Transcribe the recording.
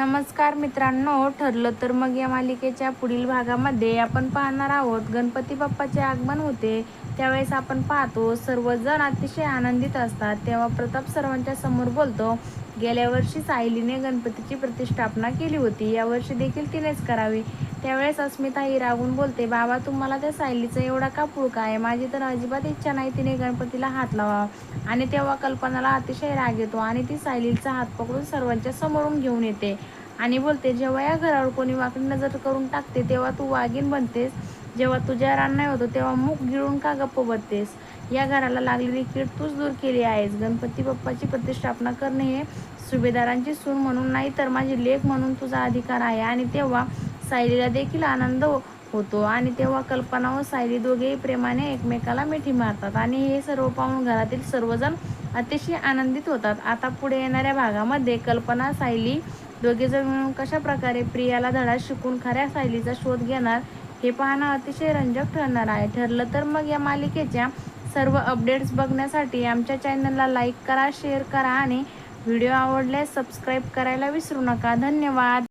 नमस्कार मित्रांनो ठरलं तर मग या मालिकेच्या पुढील भागामध्ये आपण पाहणार आहोत गणपती बाप्पाचे आगमन होते. त्यावेळेस आपण पाहतो सर्वजण अतिशय आनंदित असतात. तेव्हा प्रताप सर्वांच्या समोर बोलतो गेल्या वर्षी सायलीने गणपतीची प्रतिष्ठापना केली होती. यावर्षी देखील तिनेच करावी. त्यावेळेस अस्मिता ही रागून बोलते बाबा तुम्हाला त्या सायलीचा एवढा का पुळका आहे माझी तर अजिबात इच्छा नाही तिने गणपतीला हात लावावा. आणि तेव्हा कल्पनाला अतिशय राग येतो आणि ती सायलीचा हात पकडून सर्वांच्या समोरून घेऊन येते. आणि बोलते जेव्हा या घरावर कोणी वाकडी नजर करून टाकते तेव्हा तू वाघीण बनतेस. जेव्हा तुझ्या रान नाही होतो तेव्हा मुख गिळून का गप्प बसतेस? या घराला लागलेली कीड तूच दूर केली आहेस. गणपती बाप्पाची प्रतिष्ठापना करणे हे सुभेदारांची सून म्हणून नाही तर माझी लेख म्हणून तुझा अधिकार आहे. आणि तेव्हा सायलीला देखील आनंद होतो. आणि तेव्हा कल्पना व सायली दोघेही प्रेमाने एकमेकाला मिठी मारतात. आणि हे सर्व पाहून घरातील सर्वजण अतिशय आनंदित होतात. आता पुढे येणाऱ्या भागामध्ये कल्पना सायली दोघेजण मिळून कशा प्रकारे प्रियाला धडा शिकून खऱ्या सायलीचा शोध घेणार हे पाहणं अतिशय रंजक ठरणार आहे. ठरलं तर मग या मालिकेच्या सर्व अपडेट्स बघण्यासाठी आमच्या चॅनलला लाईक करा शेअर करा आणि व्हिडिओ आवडल्यास सबस्क्राईब करायला विसरू नका. धन्यवाद.